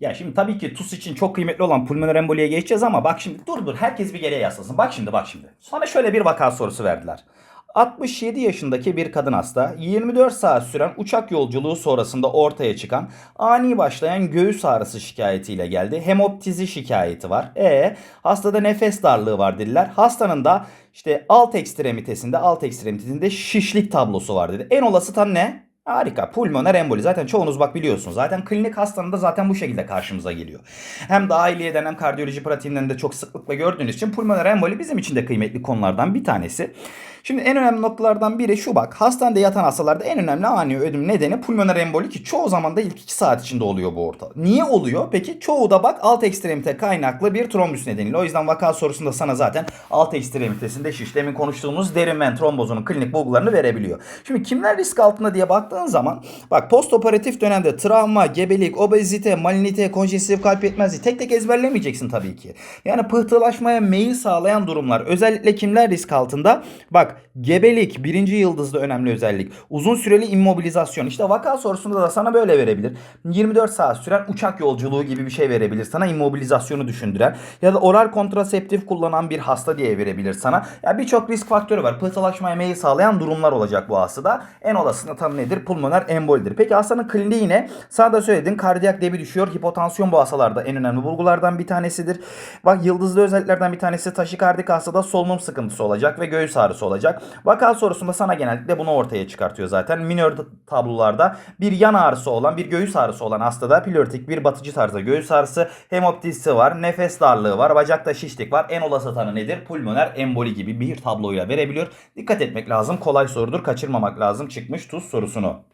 Ya şimdi tabii ki TUS için çok kıymetli olan pulmoner emboliye geçeceğiz ama bak şimdi dur dur herkes bir geriye yaslasın. Bak şimdi bak şimdi. Sana şöyle bir vaka sorusu verdiler. 67 yaşındaki bir kadın hasta 24 saat süren uçak yolculuğu sonrasında ortaya çıkan ani başlayan göğüs ağrısı şikayetiyle geldi. Hemoptizi şikayeti var. E hastada nefes darlığı var dediler. Hastanın da işte alt ekstremitesinde alt ekstremitesinde şişlik tablosu var dedi. En olası tanı ne? Harika. Pulmoner emboli. Zaten çoğunuz bak biliyorsunuz. Zaten klinik hastanın da zaten bu şekilde karşımıza geliyor. Hem dahiliyeden hem kardiyoloji pratiğinden de çok sıklıkla gördüğünüz için pulmoner emboli bizim için de kıymetli konulardan bir tanesi. Şimdi en önemli noktalardan biri şu bak. Hastanede yatan hastalarda en önemli ani ödüm nedeni pulmoner emboli ki çoğu zaman da ilk 2 saat içinde oluyor bu orta. Niye oluyor? Peki çoğu da bak alt ekstremite kaynaklı bir trombüs nedeniyle. O yüzden vaka sorusunda sana zaten alt ekstremitesinde şiş. Demin konuştuğumuz derin ven trombozunun klinik bulgularını verebiliyor. Şimdi kimler risk altında diye baktığın zaman bak postoperatif dönemde travma, gebelik, obezite, malinite, konjestif kalp yetmezliği tek tek ezberlemeyeceksin tabii ki. Yani pıhtılaşmaya meyil sağlayan durumlar. Özellikle kimler risk altında? Bak gebelik birinci yıldızda önemli özellik. Uzun süreli immobilizasyon. İşte vaka sorusunda da sana böyle verebilir. 24 saat süren uçak yolculuğu gibi bir şey verebilir sana immobilizasyonu düşündüren. Ya da oral kontraseptif kullanan bir hasta diye verebilir sana. Ya birçok risk faktörü var. Pıhtılaşmaya meyil sağlayan durumlar olacak bu hastada. En olasını tanı nedir? Pulmoner embolidir. Peki hastanın kliniği ne? Sana da söyledin. Kardiyak debi düşüyor. Hipotansiyon bu hastalarda en önemli bulgulardan bir tanesidir. Bak yıldızlı özelliklerden bir tanesi taşikardik hastada solunum sıkıntısı olacak ve göğüs ağrısı olacak. Vaka sorusunda sana genellikle bunu ortaya çıkartıyor zaten. Minör tablolarda bir yan ağrısı olan, bir göğüs ağrısı olan hastada plörtik bir batıcı tarzda göğüs ağrısı, hemoptisi var, nefes darlığı var, bacakta şişlik var. En olası tanı nedir? Pulmoner emboli gibi bir tabloyla verebiliyor. Dikkat etmek lazım. Kolay sorudur. Kaçırmamak lazım çıkmış tuz sorusunu. up